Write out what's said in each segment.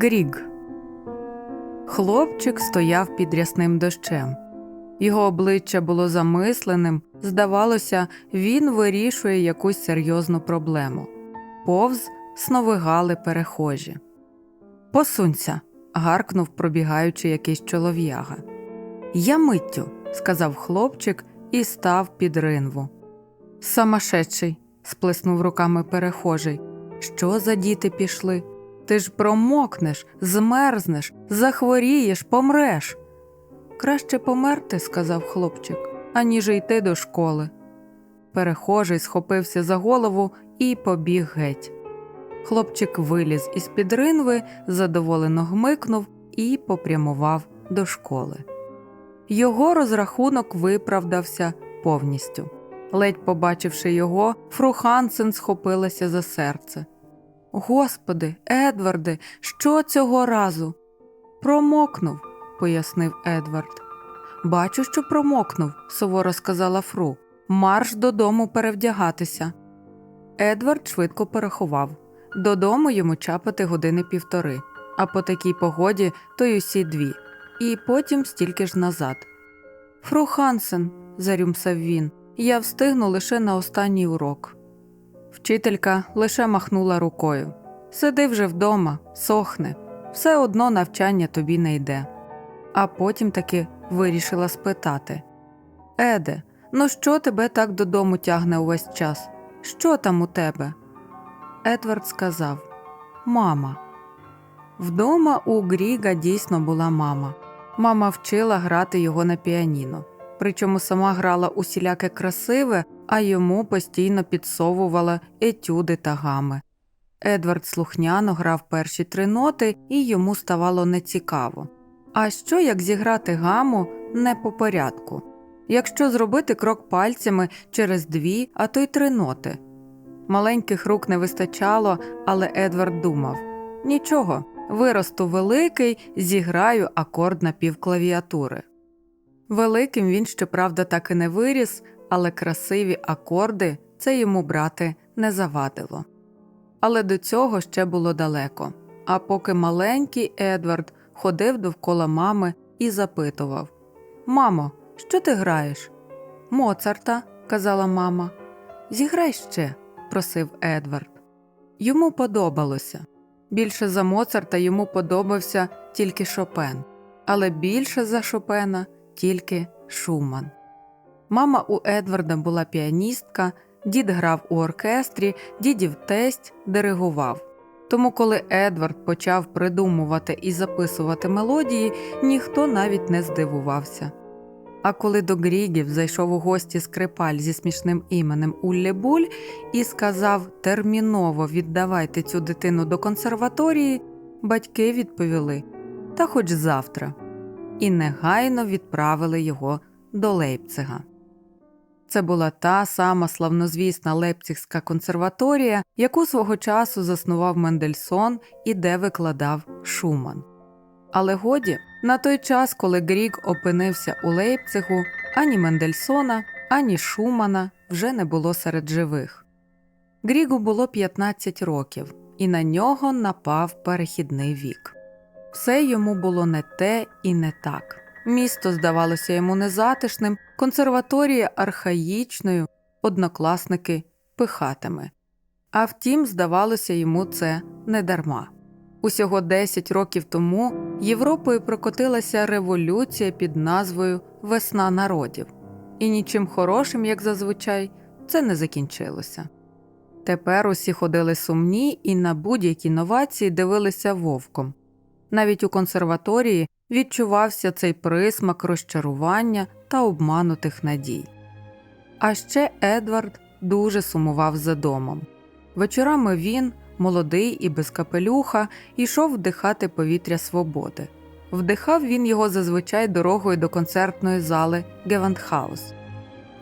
Гріг. Хлопчик стояв під рясним дощем. Його обличчя було замисленим, здавалося, він вирішує якусь серйозну проблему. Повз сновигали перехожі. Посунься. гаркнув, пробігаючи якийсь чолов'яга. Я миттю, сказав хлопчик і став під ринву. Самошедший, сплеснув руками перехожий. Що за діти пішли? Ти ж промокнеш, змерзнеш, захворієш, помреш. Краще померти, сказав хлопчик, аніж йти до школи. Перехожий схопився за голову і побіг геть. Хлопчик виліз із під ринви, задоволено гмикнув і попрямував до школи. Його розрахунок виправдався повністю. Ледь побачивши його, фру Хансен схопилася за серце. Господи, Едварде, що цього разу? Промокнув, пояснив Едвард. Бачу, що промокнув, суворо сказала Фру. Марш додому перевдягатися. Едвард швидко порахував. Додому йому чапати години півтори, а по такій погоді то й усі дві, і потім стільки ж назад. Фру Хансен, зарюмсав він, я встигну лише на останній урок. Вчителька лише махнула рукою. Сиди вже вдома, сохне, все одно навчання тобі не йде. А потім таки вирішила спитати Еде, ну що тебе так додому тягне увесь час? Що там у тебе? Едвард сказав Мама. Вдома у Гріга дійсно була мама. Мама вчила грати його на піаніно. Причому сама грала усіляке красиве, а йому постійно підсовувала етюди та гами. Едвард слухняно грав перші три ноти, і йому ставало нецікаво. А що як зіграти гаму не по порядку? Якщо зробити крок пальцями через дві, а то й три ноти. Маленьких рук не вистачало, але Едвард думав нічого, виросту великий, зіграю акорд на півклавіатури. Великим він, щоправда, так і не виріс, але красиві акорди це йому брати не завадило. Але до цього ще було далеко. А поки маленький Едвард ходив довкола мами і запитував Мамо, що ти граєш? Моцарта, казала мама. Зіграй ще, просив Едвард. Йому подобалося. Більше за Моцарта йому подобався тільки Шопен, але більше за Шопена тільки Шуман. Мама у Едварда була піаністка, дід грав у оркестрі, дідів тесть диригував. Тому, коли Едвард почав придумувати і записувати мелодії, ніхто навіть не здивувався. А коли до Грігів зайшов у гості скрипаль зі смішним іменем Уллі-Буль і сказав терміново віддавайте цю дитину до консерваторії, батьки відповіли та хоч завтра, і негайно відправили його до Лейпцига. Це була та сама славнозвісна Лейпцигська консерваторія, яку свого часу заснував Мендельсон і де викладав Шуман. Але годі, на той час, коли Гріг опинився у Лейпцигу, ані Мендельсона, ані Шумана вже не було серед живих. Грігу було 15 років, і на нього напав перехідний вік. Все йому було не те і не так. Місто здавалося йому незатишним, консерваторія архаїчною, однокласники пихатими. А втім, здавалося йому це недарма. Усього 10 років тому Європою прокотилася революція під назвою Весна народів, і нічим хорошим, як зазвичай, це не закінчилося. Тепер усі ходили сумні і на будь-які новації дивилися вовком. Навіть у консерваторії відчувався цей присмак розчарування та обманутих надій. А ще Едвард дуже сумував за домом. Вечорами він, молодий і без капелюха, йшов вдихати повітря свободи. Вдихав він його зазвичай дорогою до концертної зали Гевантхаус.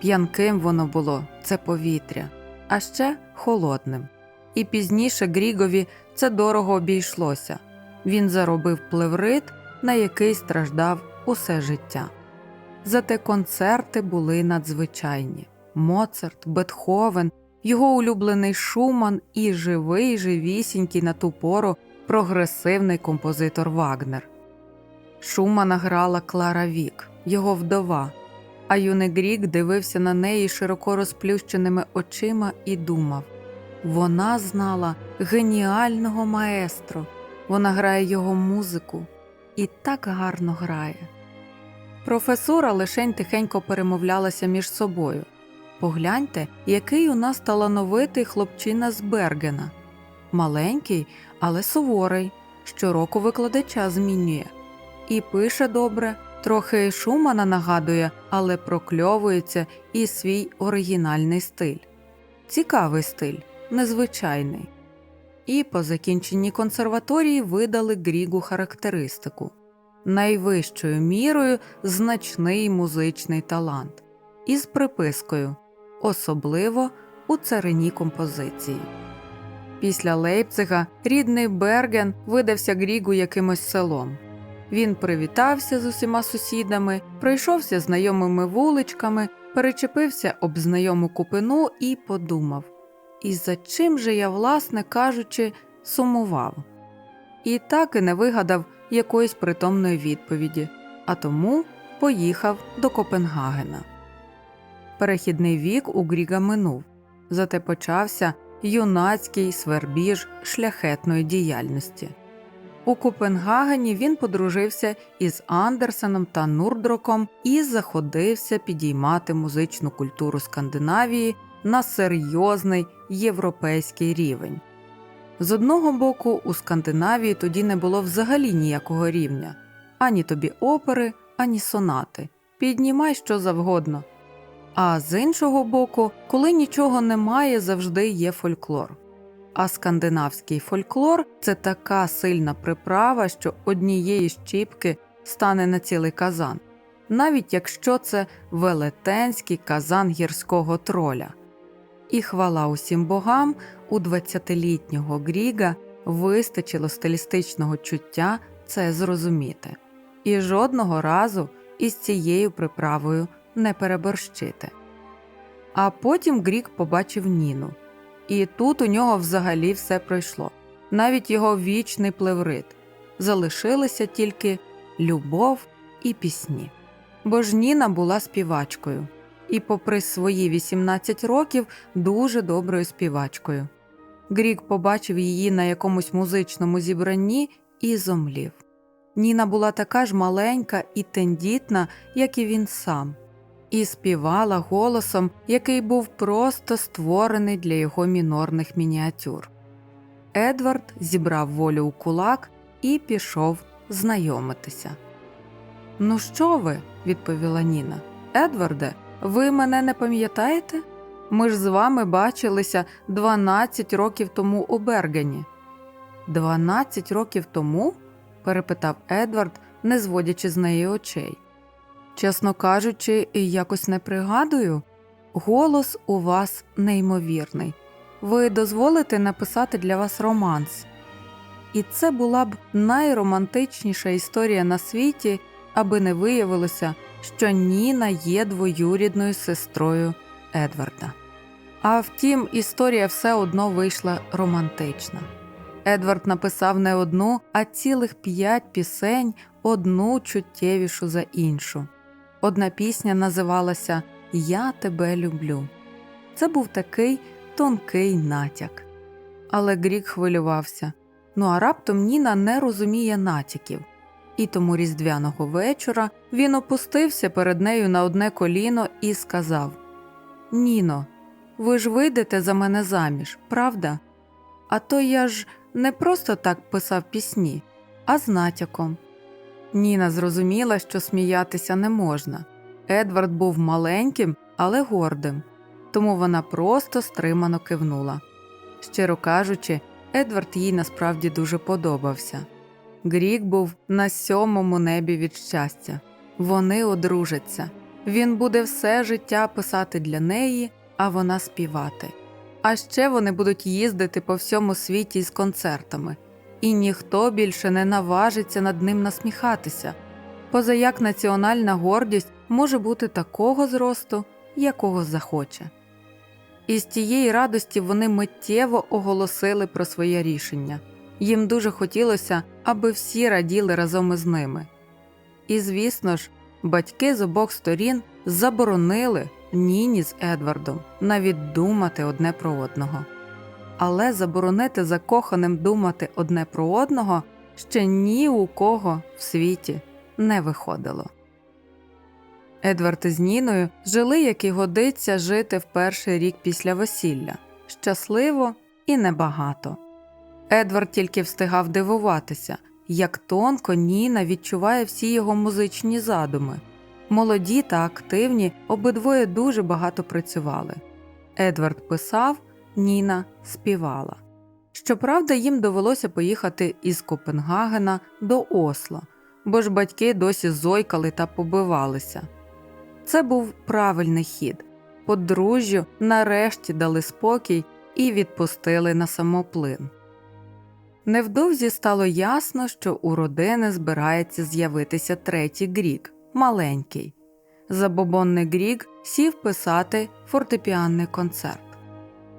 П'янким воно було це повітря, а ще холодним. І пізніше Грігові це дорого обійшлося. Він заробив плеврит, на який страждав усе життя. Зате концерти були надзвичайні. Моцарт, Бетховен, його улюблений Шуман і живий, живісінький на ту пору прогресивний композитор Вагнер. Шумана грала Клара Вік, його вдова, а юний Грік дивився на неї широко розплющеними очима і думав вона знала геніального маестро, вона грає його музику і так гарно грає. Професора лишень тихенько перемовлялася між собою. Погляньте, який у нас талановитий хлопчина з Бергена. Маленький, але суворий, щороку викладача змінює. І пише добре, трохи Шумана нагадує, але прокльовується і свій оригінальний стиль. Цікавий стиль, незвичайний. І по закінченні консерваторії видали Грігу характеристику найвищою мірою значний музичний талант із припискою, особливо у царині композиції. Після Лейпцига рідний Берген видався Грігу якимось селом. Він привітався з усіма сусідами, пройшовся знайомими вуличками, перечепився об знайому купину і подумав і за чим же я, власне кажучи, сумував. І так і не вигадав якоїсь притомної відповіді, а тому поїхав до Копенгагена. Перехідний вік у Гріга минув, зате почався юнацький свербіж шляхетної діяльності. У Копенгагені він подружився із Андерсеном та Нурдроком і заходився підіймати музичну культуру Скандинавії на серйозний європейський рівень. З одного боку, у Скандинавії тоді не було взагалі ніякого рівня ані тобі опери, ані сонати. Піднімай що завгодно. А з іншого боку, коли нічого немає, завжди є фольклор. А скандинавський фольклор це така сильна приправа, що однієї щіпки стане на цілий казан, навіть якщо це велетенський казан гірського троля. І хвала усім богам, у 20-літнього Гріга вистачило стилістичного чуття це зрозуміти, і жодного разу із цією приправою не переборщити. А потім Грік побачив Ніну, і тут у нього взагалі все пройшло, навіть його вічний плеврит. Залишилися тільки любов і пісні. Бо ж Ніна була співачкою і, попри свої 18 років, дуже доброю співачкою. Грік побачив її на якомусь музичному зібранні і зомлів. Ніна була така ж маленька і тендітна, як і він сам, і співала голосом, який був просто створений для його мінорних мініатюр. Едвард зібрав волю у кулак і пішов знайомитися. Ну, що ви? відповіла Ніна. Едварде, ви мене не пам'ятаєте? Ми ж з вами бачилися 12 років тому у Бергені. «12 років тому? перепитав Едвард, не зводячи з неї очей. Чесно кажучи, якось не пригадую. Голос у вас неймовірний. Ви дозволите написати для вас романс. І це була б найромантичніша історія на світі, аби не виявилося, що Ніна є двоюрідною сестрою Едварда. А втім, історія все одно вийшла романтична. Едвард написав не одну, а цілих п'ять пісень, одну чуттєвішу за іншу. Одна пісня називалася Я тебе люблю. Це був такий тонкий натяк. Але Грік хвилювався. Ну а раптом Ніна не розуміє натяків. І тому різдвяного вечора він опустився перед нею на одне коліно і сказав Ніно, ви ж вийдете за мене заміж, правда? А то я ж не просто так писав пісні, а з натяком. Ніна зрозуміла, що сміятися не можна. Едвард був маленьким, але гордим, тому вона просто стримано кивнула. Щиро кажучи, Едвард їй насправді дуже подобався. Грік був на сьомому небі від щастя. Вони одружаться. Він буде все життя писати для неї, а вона співати. А ще вони будуть їздити по всьому світі з концертами, і ніхто більше не наважиться над ним насміхатися, позаяк національна гордість може бути такого зросту, якого захоче. І з тієї радості вони миттєво оголосили про своє рішення. Їм дуже хотілося, аби всі раділи разом із ними. І, звісно ж, батьки з обох сторін заборонили Ніні з Едвардом навіть думати одне про одного. Але заборонити закоханим думати одне про одного ще ні у кого в світі не виходило. Едвард із Ніною жили, як і годиться жити в перший рік після весілля щасливо і небагато. Едвард тільки встигав дивуватися, як тонко Ніна відчуває всі його музичні задуми. Молоді та активні обидвоє дуже багато працювали. Едвард писав, Ніна співала. Щоправда, їм довелося поїхати із Копенгагена до Осло, бо ж батьки досі зойкали та побивалися. Це був правильний хід. Подружжю нарешті дали спокій і відпустили на самоплин. Невдовзі стало ясно, що у родини збирається з'явитися третій Грік маленький. Забобонний Грік сів писати фортепіанний концерт.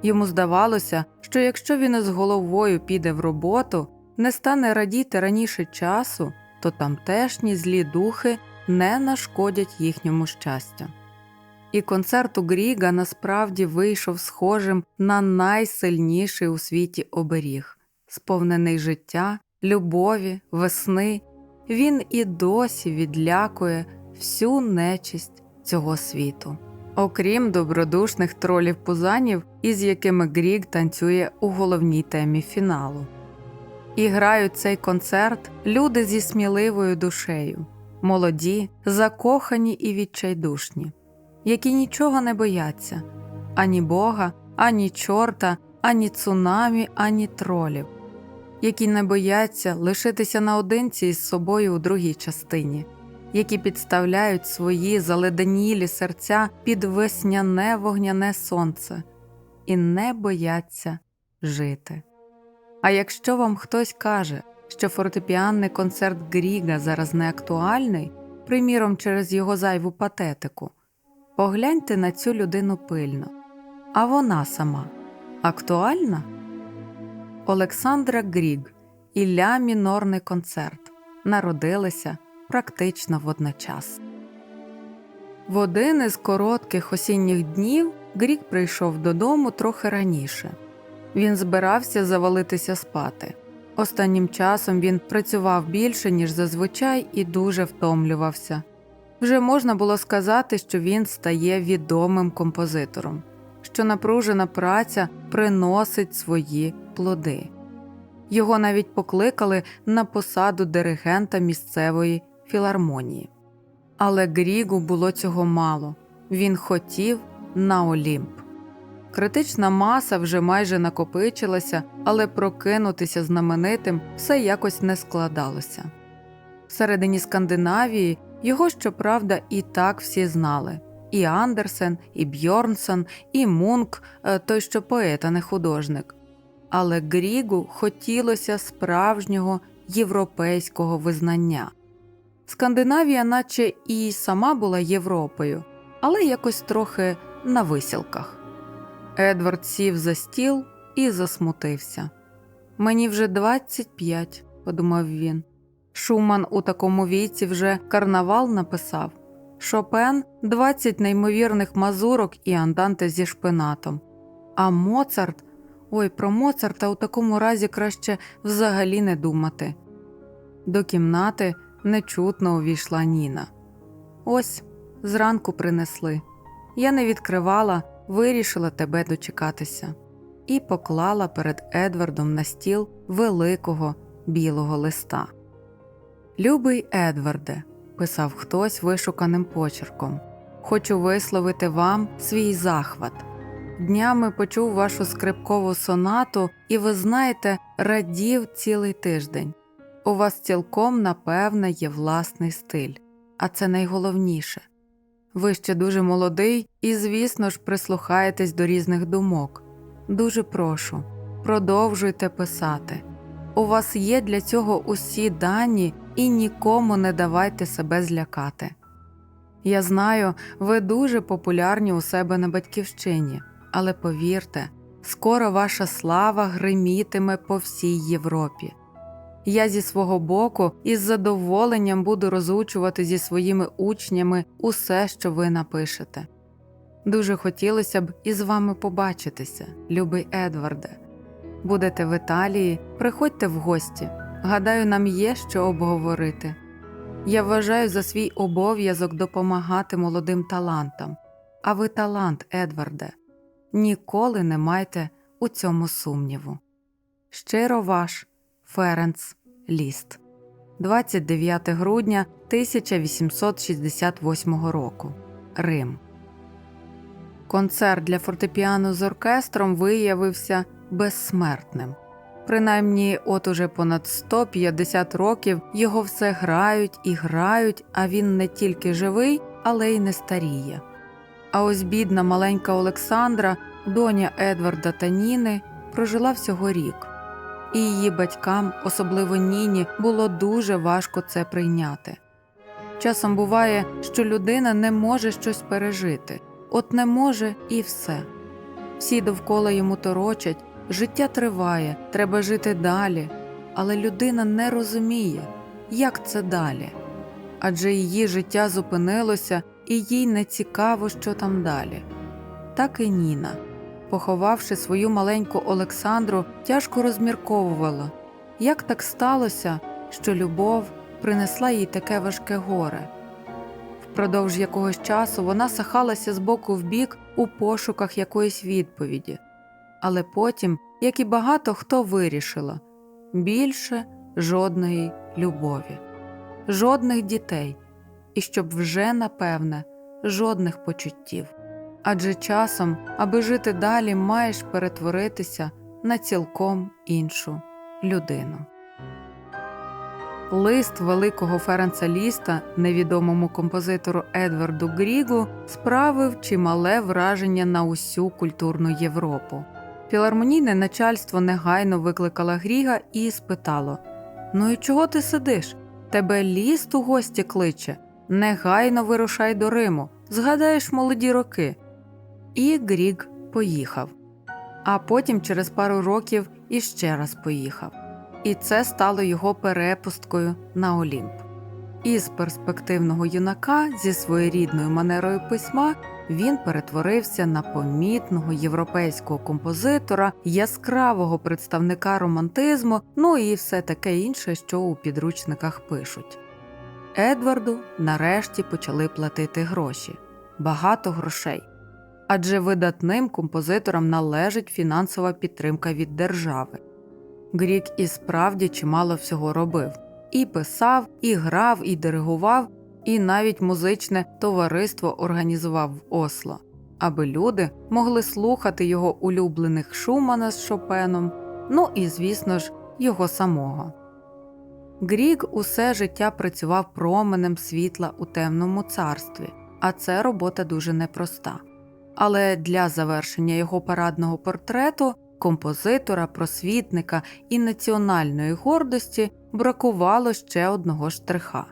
Йому здавалося, що якщо він із головою піде в роботу, не стане радіти раніше часу, то тамтешні злі духи не нашкодять їхньому щастю. І концерт у Гріга насправді вийшов схожим на найсильніший у світі оберіг, сповнений життя, любові, весни. Він і досі відлякує всю нечисть цього світу. Окрім добродушних тролів пузанів, із якими Гріг танцює у головній темі фіналу. І грають цей концерт люди зі сміливою душею, молоді, закохані і відчайдушні, які нічого не бояться ані Бога, ані чорта, ані цунамі, ані тролів, які не бояться лишитися наодинці із собою у другій частині, які підставляють свої заледенілі серця під весняне вогняне сонце і не бояться жити. А якщо вам хтось каже, що фортепіанний концерт Гріга зараз не актуальний, приміром через його зайву патетику, погляньте на цю людину пильно. А вона сама актуальна? Олександра Гріг і ля мінорний концерт народилися практично водночас. В один із коротких осінніх днів Грік прийшов додому трохи раніше. Він збирався завалитися спати. Останнім часом він працював більше, ніж зазвичай, і дуже втомлювався. Вже можна було сказати, що він стає відомим композитором, що напружена праця приносить свої плоди. Його навіть покликали на посаду диригента місцевої філармонії. Але Грігу було цього мало він хотів на Олімп. Критична маса вже майже накопичилася, але прокинутися знаменитим все якось не складалося. Всередині Скандинавії його, щоправда, і так всі знали і Андерсен, і Бьорнсон, і Мунк, е, той, що поет, а не художник. Але Грігу хотілося справжнього європейського визнання. Скандинавія, наче і сама була Європою, але якось трохи на висілках. Едвард сів за стіл і засмутився. Мені вже 25», – подумав він. Шуман у такому віці вже карнавал написав. Шопен 20 неймовірних мазурок і анданте зі шпинатом. А Моцарт ой, про Моцарта у такому разі краще взагалі не думати. До кімнати нечутно увійшла Ніна. Ось зранку принесли. Я не відкривала, вирішила тебе дочекатися, і поклала перед Едвардом на стіл великого білого листа. Любий Едварде, писав хтось вишуканим почерком, хочу висловити вам свій захват. Днями почув вашу скрипкову сонату, і ви знаєте, радів цілий тиждень. У вас цілком, напевне, є власний стиль, а це найголовніше. Ви ще дуже молодий і, звісно ж, прислухаєтесь до різних думок. Дуже прошу, продовжуйте писати. У вас є для цього усі дані і нікому не давайте себе злякати. Я знаю, ви дуже популярні у себе на батьківщині, але повірте, Скоро ваша слава гримітиме по всій Європі. Я зі свого боку із задоволенням буду розучувати зі своїми учнями усе, що ви напишете. Дуже хотілося б із вами побачитися, любий Едварде. Будете в Італії, приходьте в гості. Гадаю, нам є що обговорити. Я вважаю за свій обов'язок допомагати молодим талантам. А ви талант, Едварде. Ніколи не майте у цьому сумніву. Щиро ваш Ференц Ліст, 29 грудня 1868 року. Рим. Концерт для фортепіано з оркестром виявився безсмертним. Принаймні, от уже понад 150 років його все грають і грають, а він не тільки живий, але й не старіє. А ось бідна маленька Олександра, доня Едварда та Ніни, прожила всього рік, і її батькам, особливо Ніні, було дуже важко це прийняти. Часом буває, що людина не може щось пережити, от не може і все. Всі довкола йому торочать, життя триває, треба жити далі, але людина не розуміє, як це далі. Адже її життя зупинилося, і їй не цікаво, що там далі. Так і Ніна, поховавши свою маленьку Олександру, тяжко розмірковувала, як так сталося, що любов принесла їй таке важке горе. Впродовж якогось часу вона сахалася з боку в бік у пошуках якоїсь відповіді, але потім, як і багато хто вирішила, більше жодної любові, жодних дітей, і щоб вже, напевне, жодних почуттів. Адже часом, аби жити далі, маєш перетворитися на цілком іншу людину. Лист великого Ференца Ліста, невідомому композитору Едварду Грігу, справив чимале враження на усю культурну Європу. Філармонійне начальство негайно викликало Гріга і спитало: Ну і чого ти сидиш? Тебе ліст у гості кличе. Негайно вирушай до Риму, згадаєш молоді роки. І Гріг поїхав. А потім, через пару років, іще раз поїхав. І це стало його перепусткою на Олімп. Із перспективного юнака зі своєрідною манерою письма він перетворився на помітного європейського композитора, яскравого представника романтизму, ну і все таке інше, що у підручниках пишуть. Едварду нарешті почали платити гроші багато грошей. Адже видатним композиторам належить фінансова підтримка від держави. Грік і справді чимало всього робив і писав, і грав, і диригував, і навіть музичне товариство організував в Осло, аби люди могли слухати його улюблених Шумана з Шопеном, ну і, звісно ж, його самого. Грік усе життя працював променем світла у темному царстві, а це робота дуже непроста. Але для завершення його парадного портрету композитора, просвітника і національної гордості бракувало ще одного штриха.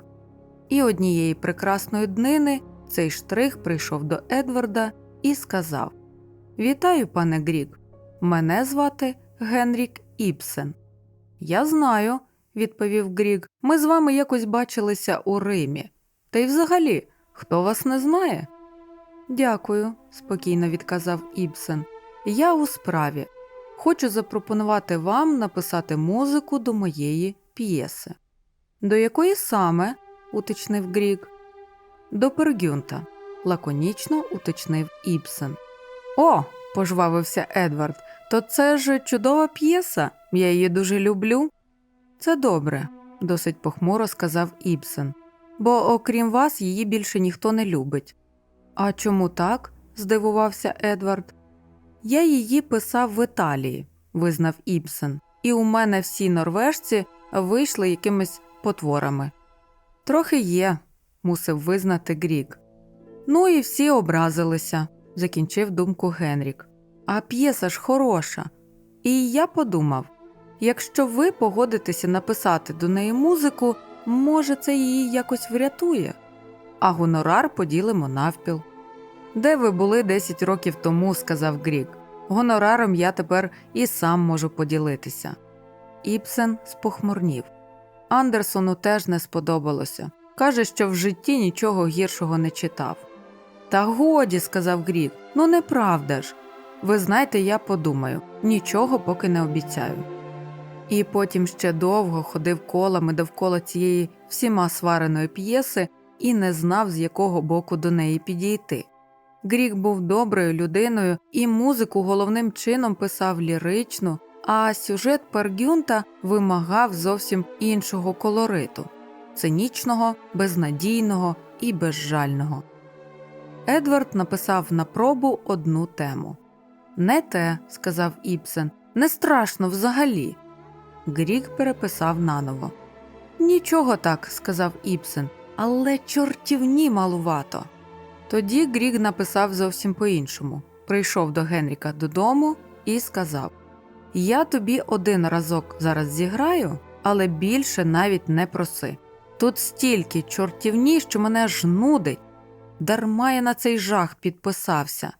І однієї прекрасної днини цей штрих прийшов до Едварда і сказав: Вітаю, пане Грік, мене звати Генрік Ібсен. Я знаю, відповів Грік, ми з вами якось бачилися у Римі. Та й взагалі, хто вас не знає? Дякую, спокійно відказав Ібсен. Я у справі. Хочу запропонувати вам написати музику до моєї п'єси. До якої саме? уточнив Грік. До Пергюнта, лаконічно уточнив Ібсен. О, пожвавився Едвард. То це ж чудова п'єса, я її дуже люблю. Це добре, досить похмуро сказав Ібсен. Бо, окрім вас, її більше ніхто не любить. А чому так? здивувався Едвард. Я її писав в Італії, визнав Ібсен, і у мене всі норвежці вийшли якимись потворами. Трохи є, мусив визнати Грік. Ну і всі образилися, закінчив думку Генрік. А п'єса ж хороша. І я подумав якщо ви погодитеся написати до неї музику, може, це її якось врятує, а гонорар поділимо навпіл. Де ви були 10 років тому, сказав Грік. Гонораром я тепер і сам можу поділитися. Іпсен спохмурнів. Андерсону теж не сподобалося. Каже, що в житті нічого гіршого не читав. Та годі, сказав Грік, ну неправда ж. Ви знаєте, я подумаю, нічого поки не обіцяю. І потім ще довго ходив колами довкола цієї всіма свареної п'єси і не знав, з якого боку до неї підійти. Грік був доброю людиною і музику головним чином писав ліричну, а сюжет Пергюнта вимагав зовсім іншого колориту цинічного, безнадійного і безжального. Едвард написав на пробу одну тему. Не те, сказав Іпсен, не страшно взагалі. Грік переписав наново. Нічого так, сказав Іпсен, але чортівні малувато. Тоді Гріг написав зовсім по-іншому. Прийшов до Генріка додому і сказав: Я тобі один разок зараз зіграю, але більше навіть не проси. Тут стільки чортівні, що мене аж нудить. Дарма я на цей жах підписався.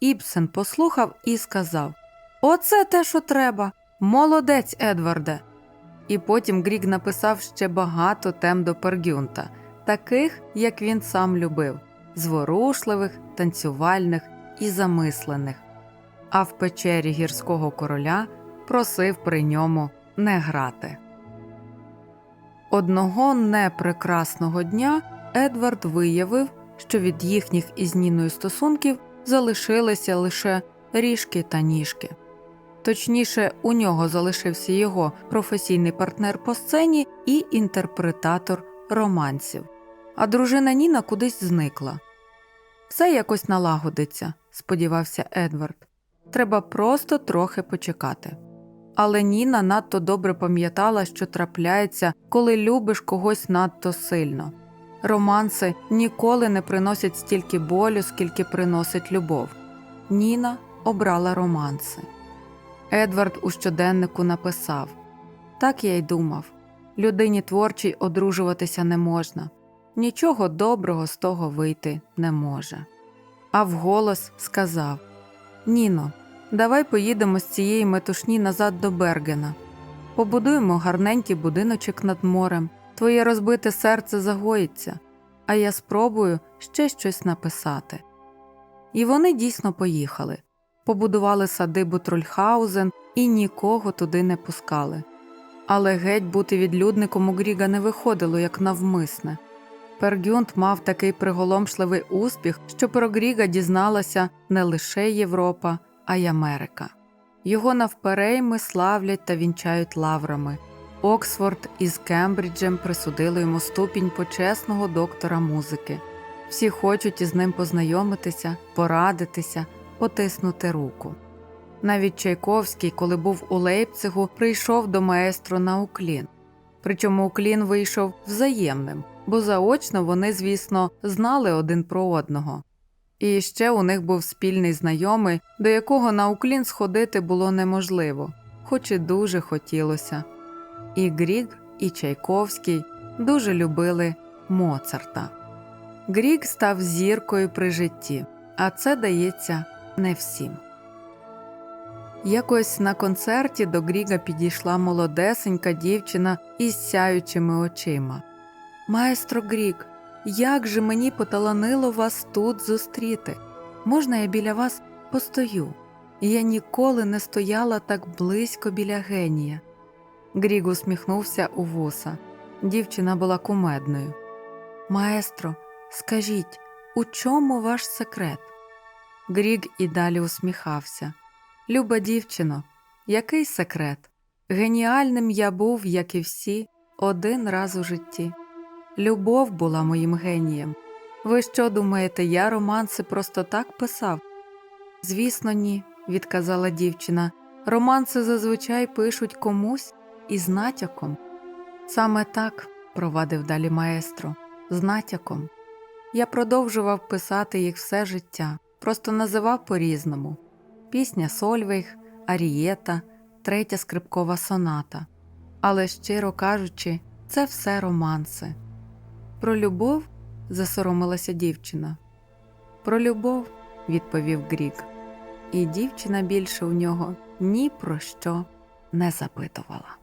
Іпсен послухав і сказав: Оце те, що треба. Молодець, Едварде. І потім Грік написав ще багато тем до Пергюнта, таких, як він сам любив зворушливих, танцювальних і замислених. А в печері гірського короля просив при ньому не грати. Одного непрекрасного дня Едвард виявив, що від їхніх із Ніною стосунків залишилися лише ріжки та ніжки. Точніше, у нього залишився його професійний партнер по сцені і інтерпретатор романсів, а дружина Ніна кудись зникла. Все якось налагодиться, сподівався Едвард. Треба просто трохи почекати. Але Ніна надто добре пам'ятала, що трапляється, коли любиш когось надто сильно. Романси ніколи не приносять стільки болю, скільки приносить любов. Ніна обрала романси. Едвард у щоденнику написав. Так я й думав. Людині творчій одружуватися не можна, нічого доброго з того вийти не може. А вголос сказав. Ніно, давай поїдемо з цієї метушні назад до Бергена. Побудуємо гарненький будиночок над морем, твоє розбите серце загоїться, а я спробую ще щось написати. І вони дійсно поїхали, побудували садибу Трольхаузен і нікого туди не пускали. Але геть бути відлюдником у Гріга не виходило як навмисне. Пергюнт мав такий приголомшливий успіх, що про Гріга дізналася не лише Європа, а й Америка. Його навперейми славлять та вінчають лаврами. Оксфорд із Кембриджем присудили йому ступінь почесного доктора музики. Всі хочуть із ним познайомитися, порадитися, потиснути руку. Навіть Чайковський, коли був у Лейпцигу, прийшов до маестро на уклін. Причому уклін вийшов взаємним, бо заочно вони, звісно, знали один про одного. І ще у них був спільний знайомий, до якого на уклін сходити було неможливо, хоч і дуже хотілося. І Гріг, і Чайковський дуже любили Моцарта. Гріг став зіркою при житті, а це дається не всім. Якось на концерті до Гріга підійшла молодесенька дівчина із сяючими очима. Маестро Грік, як же мені поталанило вас тут зустріти? Можна я біля вас постою? Я ніколи не стояла так близько біля генія. Гріг усміхнувся у вуса. Дівчина була кумедною. Маестро, скажіть, у чому ваш секрет? Гріг і далі усміхався. Люба дівчино, який секрет? Геніальним я був, як і всі, один раз у житті. Любов була моїм генієм. Ви що думаєте, я романси просто так писав? Звісно, ні, відказала дівчина. Романси зазвичай пишуть комусь із натяком. Саме так, провадив далі маестро, з натяком. Я продовжував писати їх все життя, просто називав по різному пісня Сольвейг, Арієта, третя скрипкова соната. Але, щиро кажучи, це все романси. Про любов засоромилася дівчина. Про любов, відповів Грік. і дівчина більше у нього ні про що не запитувала.